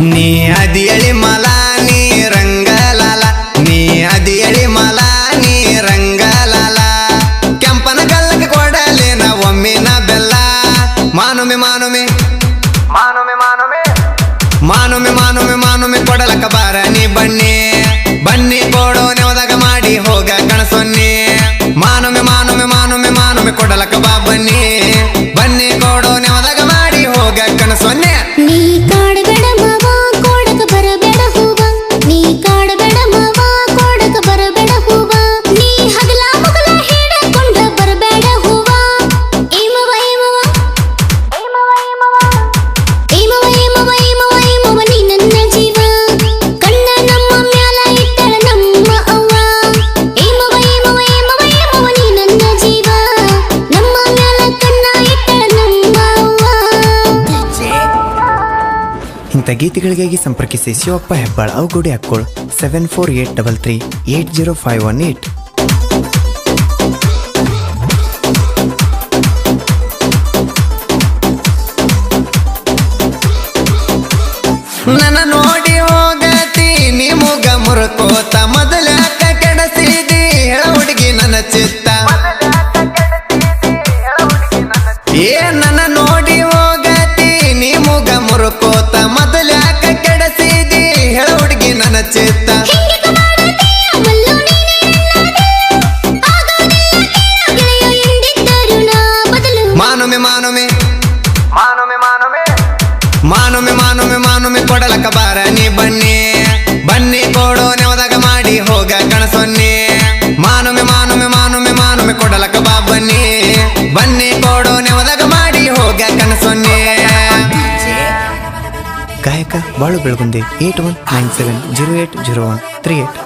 ನೀ ಅದಿಯಳಿ ಮಲ ನೀ ರಂಗಲಾಲ. ನೀ ಅದಿಯಳಿ ಮಲ ನೀ ರಂಗಲಾಲ. ಕೆಂಪನ ಗಲ್ಲಕ್ಕೆ ಕೊಡಲೇನ ಒಮ್ಮಿನ ಬೆಲ್ಲ. ಮಾನುಮೆ ಮಾನುಮೆ ಮಾನುಮೆ ಮಾನುಮೆ ಮಾನುಮೆ ಮಾನುಮೆ ಮಾನುಮೆ ಕೊಡಲಕ್ಕ ಬಾರ ನೀ ಬನ್ನಿ. ಬನ್ನಿ ಕೊಡೋ ನೆವದಾಗ ಮಾಡಿ ಹೋಗ ಕಣಸೊನ್ನಿ. ಇಂಥ ಗೀತೆಗಳಿಗಾಗಿ ಸಂಪರ್ಕಿಸಿ ಶಿವಪ್ಪ ಹೆಬ್ಬಾಳ್ ಅವಗುಡಿ ಹಾಕ್ಕೊಳ್ಳು seven four eight double three eight zero five one eight ನನ್ನ ನೋಡಿ ಹೋಗತಿ ನೀ ಮುಗ ಮುರುಕೋತ ಮೊದಲಾಕ ಕೆಡಸಿದಿ ಹೇಳ ಹುಡುಗಿ ನನ್ನ ಚಿತ್ತ. ಏ ಮಾನುಮೆ ಕೊಡಲಕ ಬಾರ ನೀ ಬನ್ನಿ. ಬನ್ನಿ ಕೊಡೋ ನೆವದಾಗ ಮಾಡಿ ಹೋಗ ಕಣಸೊನ್ನಿ. ಮಾನುಮೆ ಮಾನುಮೆ ಮಾನುಮೆ ಮಾನುಮೆ ಕೊಡಲಕ ಬಾ ಬನ್ನಿ. ಬನ್ನಿ ಕೊಡೋ ನೆವದಾಗ ಮಾಡಿ ಹೋಗ ಕಣಸೊನ್ನಿ. ಗಾಯಕ Balu Belagundi, eight one nine seven zero eight zero one three eight.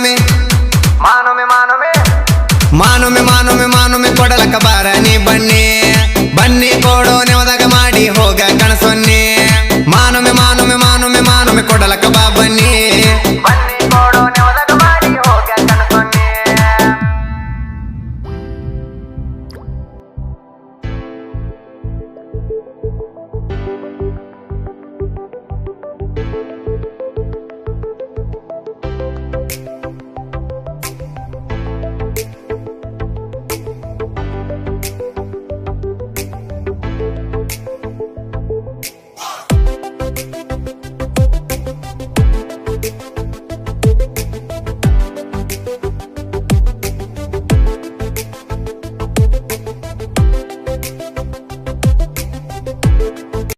ಮಾನುಮೆ ಮಾನುಮೆ ಮಾನುಮೆ ಮಾನುಮೆ ಮಾನುಮೆ ಮಾನುಮೆ ಕೊಡಲಕ ಬಾರನೆ ಬನ್ನಿ.